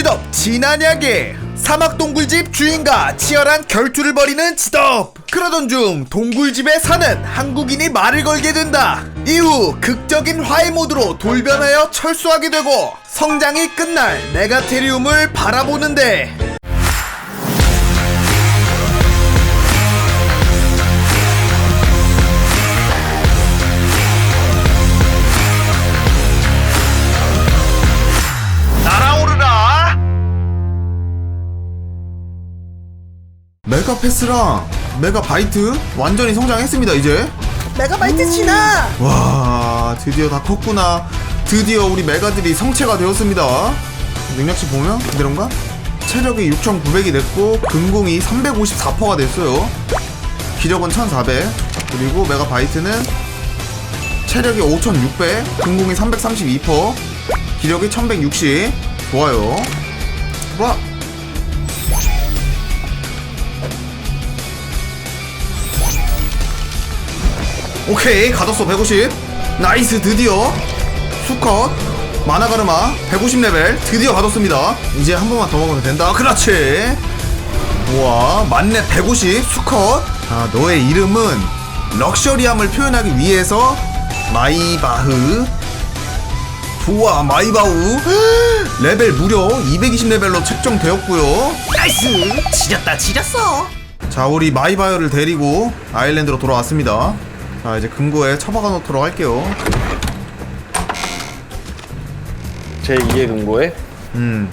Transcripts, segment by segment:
지덥 진한약의 사막 동굴집 주인과 치열한 결투를 벌이는 지덥 그러던 중 동굴집에 사는 한국인이 말을 걸게 된다. 이후 극적인 화해 모드로 돌변하여 철수하게 되고 성장이 끝날 메가테리움을 바라보는데 메가패스랑 메가바이트 완전히 성장했습니다 이제. 메가바이트 신화 와 드디어 다 컸구나. 드디어 우리 메가들이 성체가 되었습니다. 능력치 보면? 그대로인가? 체력이 6900이 됐고 근공이 354%가 됐어요. 기력은 1400 그리고 메가바이트는 체력이 5600 근공이 332% 기력이 1160 좋아요. 와 오케이 가뒀어 150 나이스 드디어. 수컷. 마나가르마 150레벨. 드디어 가뒀습니다. 이제 한 번만 더 먹으면 된다. 그렇지. 우와 만렙 150 수컷. 아 너의 이름은 럭셔리함을 표현하기 위해서 마이바흐. 좋아 마이바우 레벨 무려 220레벨로 책정되었고요. 나이스! 지렸다 지렸어. 자 우리 마이바이어를 데리고 아일랜드로 돌아왔습니다 자 이제 금고에 처박아 놓도록 할게요. 제 2의 금고에? 음.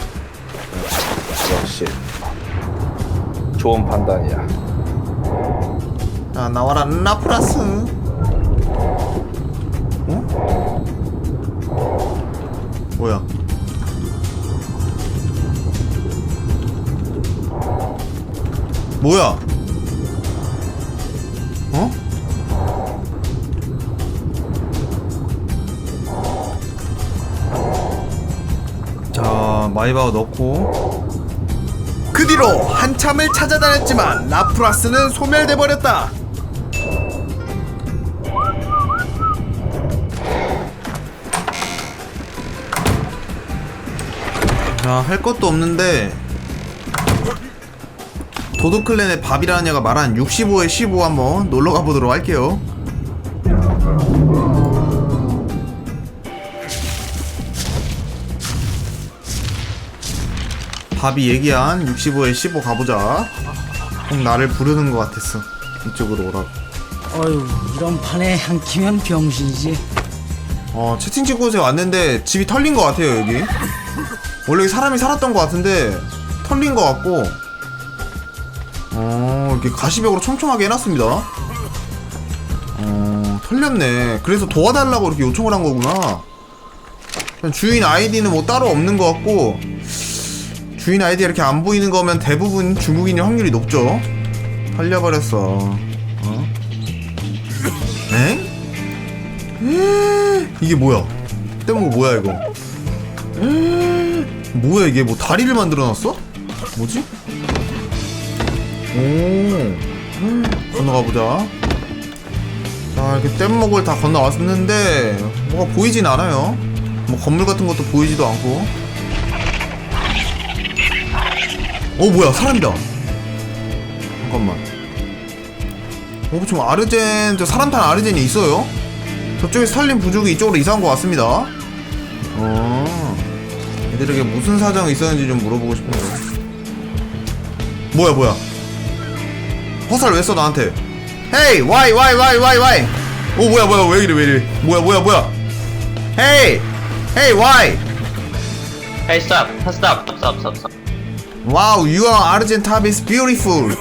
역시. 좋은 판단이야. 자 나와라. 나프라스. 어? 뭐야? 뭐야 자 마이바우 넣고 그 뒤로 한참을 찾아다녔지만 라프라스는 소멸돼 버렸다. 자, 할 것도 없는데 도둑클랜의 밥이라는 애가 말한 65에 15 한번 놀러 가보도록 할게요. 밥이 얘기한 65에 15 가보자. 꼭 나를 부르는 것 같았어. 이쪽으로 오라고. 어휴 이런 판에 한 끼면 병신이지 어, 채팅집 곳에 왔는데 집이 털린 것 같아요, 여기. 원래 사람이 살았던 것 같은데, 털린 것 같고, 어, 이렇게 가시벽으로 촘촘하게 해놨습니다. 어, 털렸네. 그래서 도와달라고 이렇게 요청을 한 거구나. 주인 아이디는 뭐 따로 없는 것 같고, 주인 아이디 이렇게 안 보이는 거면 대부분 중국인일 확률이 높죠. 털려버렸어. 어? 엥? 이게 뭐야? 떼먹어 뭐야 이거? 뭐야 이게 뭐 다리를 만들어놨어? 뭐지? 오 건너가 보자. 자 이렇게 뗏목을 다 건너왔는데 뭐가 보이진 않아요. 뭐 건물 같은 것도 보이지도 않고. 어 뭐야 사람이다. 잠깐만. 어 지금 아르젠 저 사람탄 아르젠이 있어요? 저쪽에 스탈린 부족이 이쪽으로 이사한 것 같습니다. 어. 애들에게 무슨 사정이 있었는지 좀 물어보고 싶은데. 뭐야, 뭐야. 화살 왜 써, 나한테? 헤이! 와이, 와이, 와이, 와이, 와이! 오, 뭐야, 뭐야, 왜 이래, 왜 이래. 뭐야, 뭐야, 뭐야. 헤이! 헤이, 와이! Hey, stop! Stop! Stop! Stop! Stop! Wow, your Argent top is beautiful.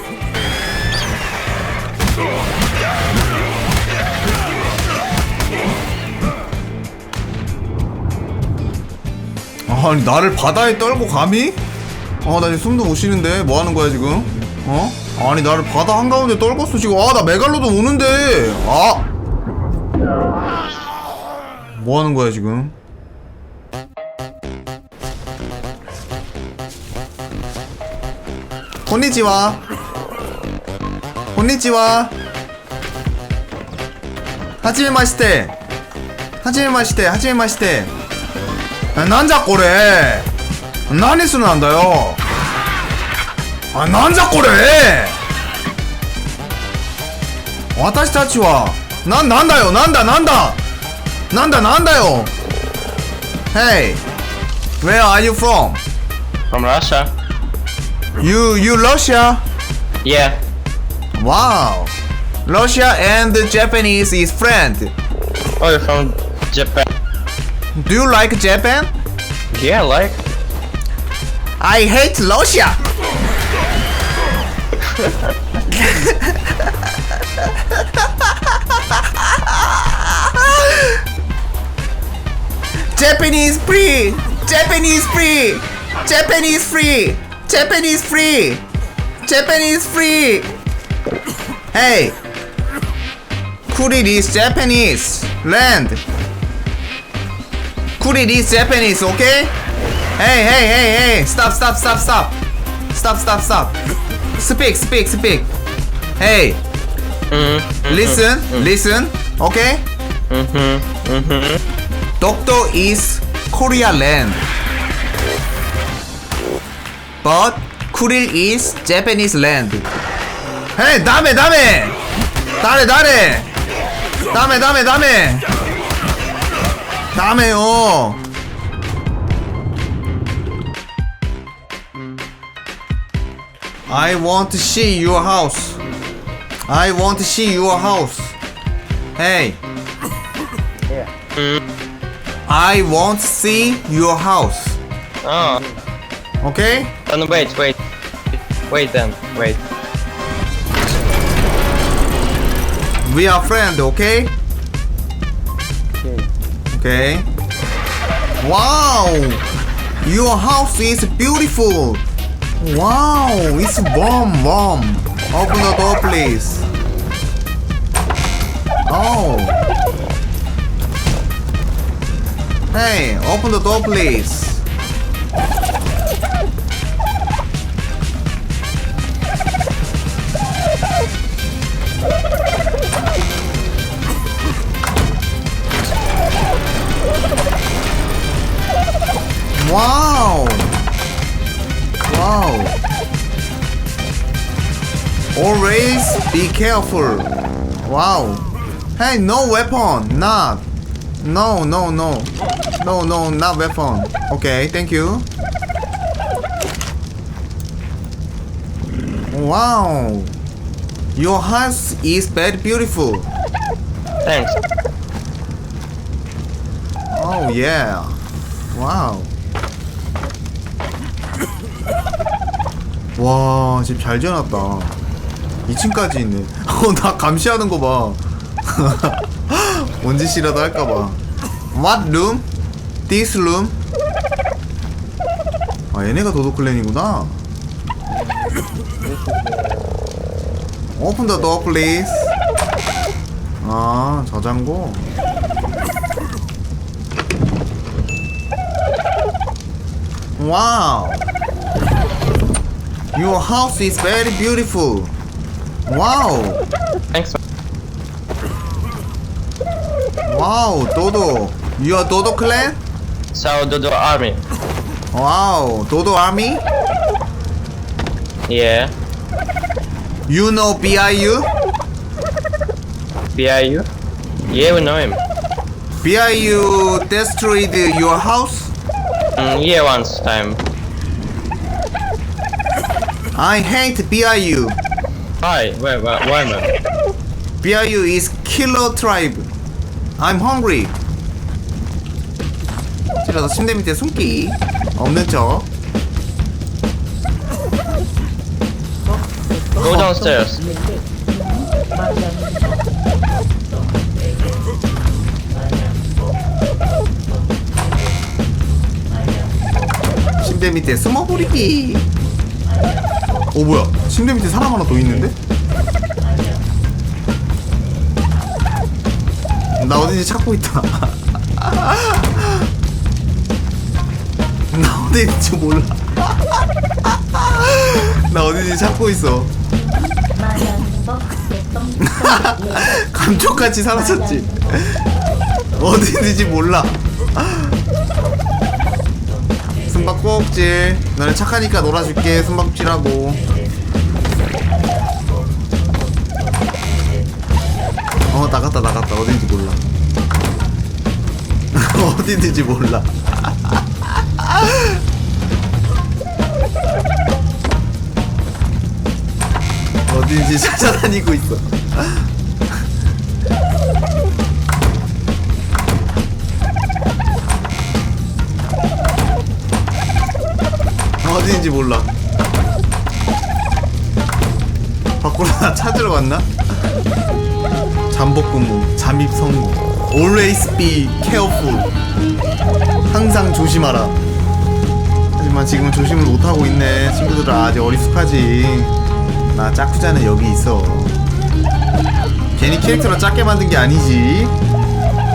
아니 나를 바다에 떨고 감히? 아나 지금 숨도 못 쉬는데 뭐 하는 거야 지금? 어? 아니 나를 바다 한가운데 떨궜어 지금 아나 메갈로도 오는데 아! 뭐 하는 거야 지금? こんにちは。こんにちは。はじめまして。はじめまして、はじめまして。えなんじゃこれ何するなんだよあ、なんじゃこれ私たちは、な、なんだよなんだなんだなんだなんだよ Hey! Where are you from? From Russia. You you Russia? Yeah. Wow Russia and the Japanese is friend Oh, you're from Japan. Do you like Japan? Yeah, like. I hate Russia. Japanese free. Japanese free. Japanese free. Japanese free. Japanese free. Hey. Kurit is Japanese land. Kurit is Japanese, okay? Hey, hey, hey, hey! Stop, stop, stop, stop! Stop, stop, stop! Speak, speak, speak! Hey, Mm-hmm. listen, listen, okay? Mm-hmm. Mm-hmm. Dokdo is Korea land. But Kuril is Japanese land. Hey, dame, dame! Dale, dale! Dame, dame, dame! 다메요. I want to see your house. I want to see your house. Hey. I want to see your house. Oh. Okay? Uh, then wait, wait. Wait then, wait. We are friends, okay? Okay. Wow! Your house is beautiful. Wow, it's warm, warm. Open the door, please. Oh. Hey, open the door, please. Wow! Wow! Always be careful. Wow! Hey, no weapon, not. No, no, no, no, no, not weapon. Okay, thank you. Wow! Your house is very beautiful. Thanks. Oh yeah. 와 와, 집 잘 지어놨다. 2층까지 있네. 어, 나 감시하는 거 봐. 원짓이라도 할까봐. What room? This room? 아, 얘네가 도도클랜이구나. Open the door, please. 아, 저장고. Wow! Your house is very beautiful. Wow! Thanks. Wow, Dodo. You are Dodo clan? So, do army. Wow, Dodo army? Yeah. You know BIU? BIU? Yeah, we know him. BIU destroyed your house? Mm, yeah, once time. I hate BIU. Why? Why, why, why man? BIU is killer tribe. I'm hungry. 찔러서 침대 밑에 숨기. 없는 척. Go downstairs. 침대 밑에 숨어버리기. 어 뭐야? 침대 밑에 사람 하나 더 있는데? 나 어딘지 찾고 있다. 나 있는지 몰라. 나 어딘지 찾고 있어. 감쪽같이 사라졌지. 있는지 몰라. 숨바꼭질. 너네 착하니까 놀아줄게. 숨바꼭질하고. 어 나갔다 나갔다. 어딘지 몰라. 어딘지 몰라. 어딘지 찾아다니고 있어 어딘지 몰라. 밖으로 나 찾으러 갔나? 잠복근무 잠입 성공 Always be careful. 항상 조심하라. 하지만 지금은 조심을 못하고 있네. 친구들아 아직 어리숙하지? 나 짜쿠자는 여기 있어. 괜히 캐릭터를 작게 만든 게 아니지?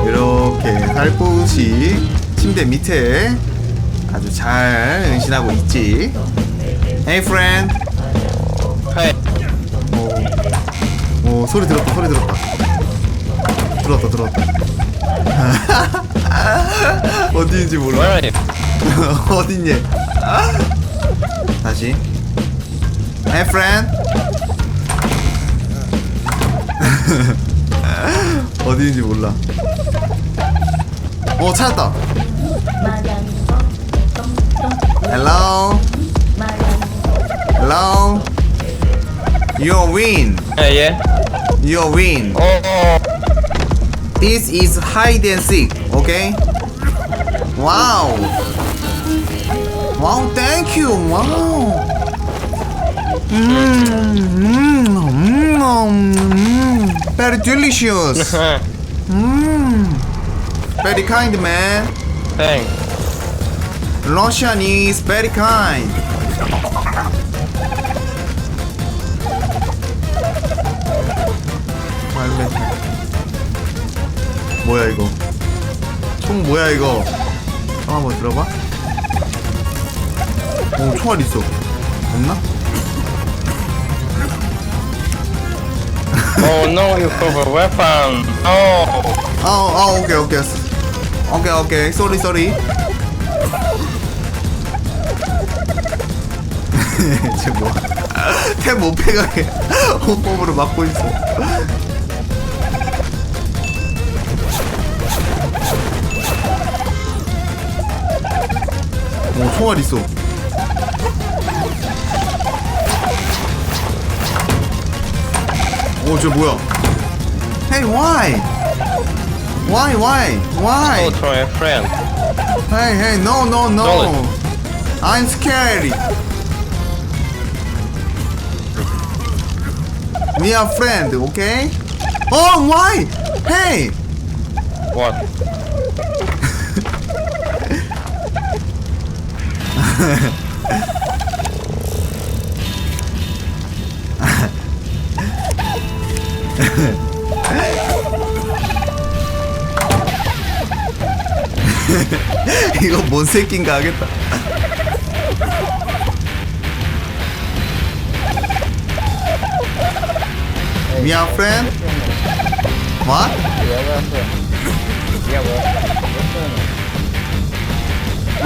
이렇게 살포시 침대 밑에 아주 잘 은신하고 있지. Hey friend. Hey. 오 소리 들었다 소리 들었다. 들었다 들었다. 어디인지 몰라. Where are you? 어딨니? 다시. Hey friend. 어디인지 몰라. 어 찾았다 Hello Hello You win uh, Yeah, yeah. You win Oh, This is hide and seek, okay? Wow! Wow, thank you! Wow! Mmm, mmm, mmm, mmm, very delicious! Mmm, very kind, man. thanks. Russian is very kind. 발레. 뭐야 이거? 총 뭐야 이거? 총 한번 들어봐. 오 총알 있어. 없나? Oh no, you have a weapon. Oh, 아, 아 오케이 오케이. 오케이 오케이. 쏘리 쏘리. 쟤 뭐야? 템못 빼가게 호법으로 막고 있어. 오 총알 있어. 오저 뭐야? Hey why? Why why why? oh, try a friend. Hey, hey, no, no, no. Solid. I'm scared. We are friends, okay? Oh, why? Hey, What? 이거 뭔 새끼인가 하겠다. Your friend? What?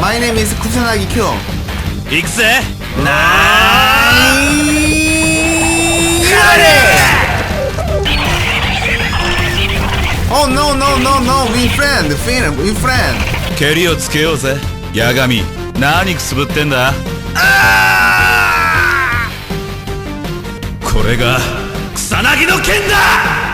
My name is Kusanagi Kyo. 行くぜなー Oh no no no no we friend we friend 蹴りをつけようぜ八神何くすぶってんだこれが草薙の剣だ